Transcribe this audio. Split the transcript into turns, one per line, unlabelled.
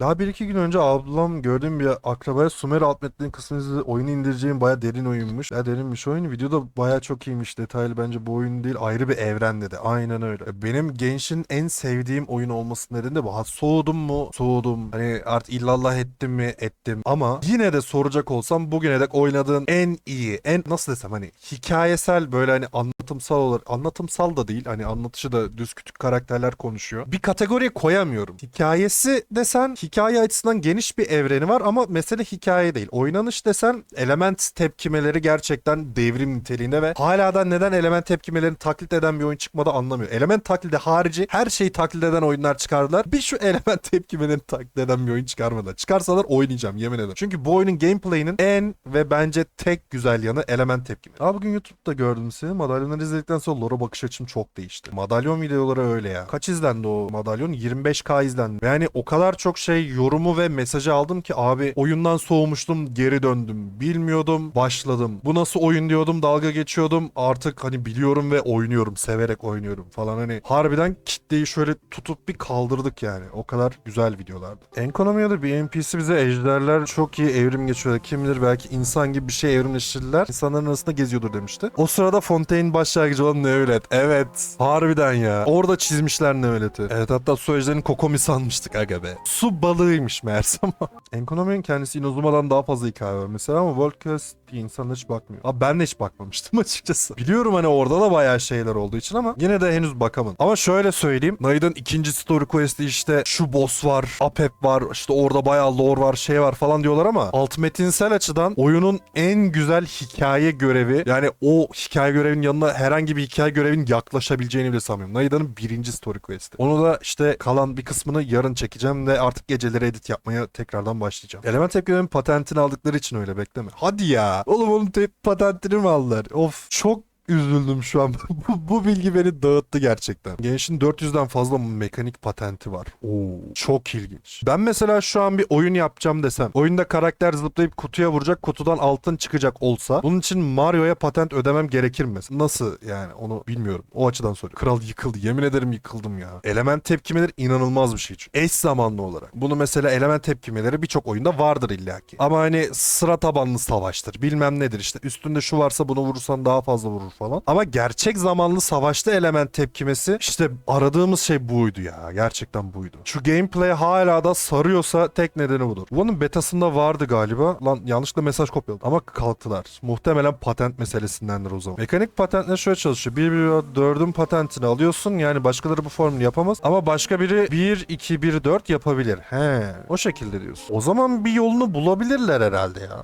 Daha bir iki gün önce ablam gördüğüm bir akrabaya Sumer alt metnin kısmını izledi. Oyunu indireceğim baya derin oyunmuş. Ya derinmiş oyun. Videoda baya çok iyiymiş. Detaylı bence bu oyun değil ayrı bir evren dedi. Aynen öyle. Benim gençin en sevdiğim oyun olması nedeni de bu. Soğudum mu? Soğudum. Hani artık illallah ettim mi? Ettim. Ama yine de soracak olsam bugüne dek oynadığın en iyi, en nasıl desem hani hikayesel böyle hani anlatımsal olarak anlatımsal da değil. Hani anlatışı da düz küçük karakterler konuşuyor. Bir kategoriye koyamıyorum. Hikayesi desen hikaye açısından geniş bir evreni var ama mesele hikaye değil. Oynanış desen element tepkimeleri gerçekten devrim niteliğinde ve hala da neden element tepkimelerini taklit eden bir oyun çıkmadı anlamıyor. Element taklidi harici her şeyi taklit eden oyunlar çıkardılar. Bir şu element tepkimelerini taklit eden bir oyun çıkarmadılar. Çıkarsalar oynayacağım yemin ederim. Çünkü bu oyunun gameplay'inin en ve bence tek güzel yanı element tepkimi. Abi bugün YouTube'da gördüm seni. Madalyonları izledikten sonra Lore bakış açım çok değişti. Madalyon videoları öyle ya. Kaç izlendi o madalyon? 25k izlendi. Yani o kadar çok şey yorumu ve mesajı aldım ki abi oyundan soğumuştum geri döndüm. Bilmiyordum başladım. Bu nasıl oyun diyordum dalga geçiyordum. Artık hani biliyorum ve oynuyorum. Severek oynuyorum falan hani. Harbiden kitleyi şöyle tutup bir kaldırdık yani. O kadar güzel videolardı. Enkonomiyada bir NPC bize ejderler çok iyi evrim geçiyor. Kim bilir belki insan gibi bir şey evrimleştirdiler. İnsanların arasında geziyordur demişti. O sırada Fontaine başlangıcı olan Neölet. Evet. Harbiden ya. Orada çizmişler Neölet'i. Evet hatta su ejderinin kokomi sanmıştık aga be. Su balığıymış meğersem. Enkonominin kendisi Inozuma'dan daha fazla hikaye var mesela ama World Quest diye insanlar hiç bakmıyor. Abi ben de hiç bakmamıştım açıkçası. Biliyorum hani orada da bayağı şeyler olduğu için ama yine de henüz bakamadım. Ama şöyle söyleyeyim. Naid'in ikinci story quest'i işte şu boss var, Apep var, işte orada bayağı lore var, şey var falan diyorlar ama alt metinsel açıdan oyunun en güzel hikaye görevi yani o hikaye görevinin yanına herhangi bir hikaye görevinin yaklaşabileceğini bile sanmıyorum. Naida'nın birinci story quest'i. Onu da işte kalan bir kısmını yarın çekeceğim ve artık geceleri edit yapmaya tekrardan başlayacağım. Element tepkilerin patentini aldıkları için öyle bekleme. Hadi ya. Oğlum onun te- patentini mi aldılar? Of çok üzüldüm şu an. bu, bu bilgi beni dağıttı gerçekten. Genç'in 400'den fazla mekanik patenti var. Oo, çok ilginç. Ben mesela şu an bir oyun yapacağım desem. Oyunda karakter zıplayıp kutuya vuracak, kutudan altın çıkacak olsa bunun için Mario'ya patent ödemem gerekir mi? Nasıl yani onu bilmiyorum. O açıdan soruyorum. Kral yıkıldı. Yemin ederim yıkıldım ya. Element tepkimeleri inanılmaz bir şey. çünkü. Eş zamanlı olarak. Bunu mesela element tepkimeleri birçok oyunda vardır illaki. Ama hani sıra tabanlı savaştır. Bilmem nedir işte. Üstünde şu varsa bunu vurursan daha fazla vurur falan. Ama gerçek zamanlı savaşta element tepkimesi işte aradığımız şey buydu ya. Gerçekten buydu. Şu gameplay hala da sarıyorsa tek nedeni budur. Bunun betasında vardı galiba. Lan yanlışlıkla mesaj kopyaladım. Ama kalktılar. Muhtemelen patent meselesindendir o zaman. Mekanik patentler şöyle çalışıyor. 1.1.4'ün patentini alıyorsun. Yani başkaları bu formülü yapamaz. Ama başka biri 1.2.1.4 yapabilir. He. O şekilde diyorsun. O zaman bir yolunu bulabilirler herhalde ya.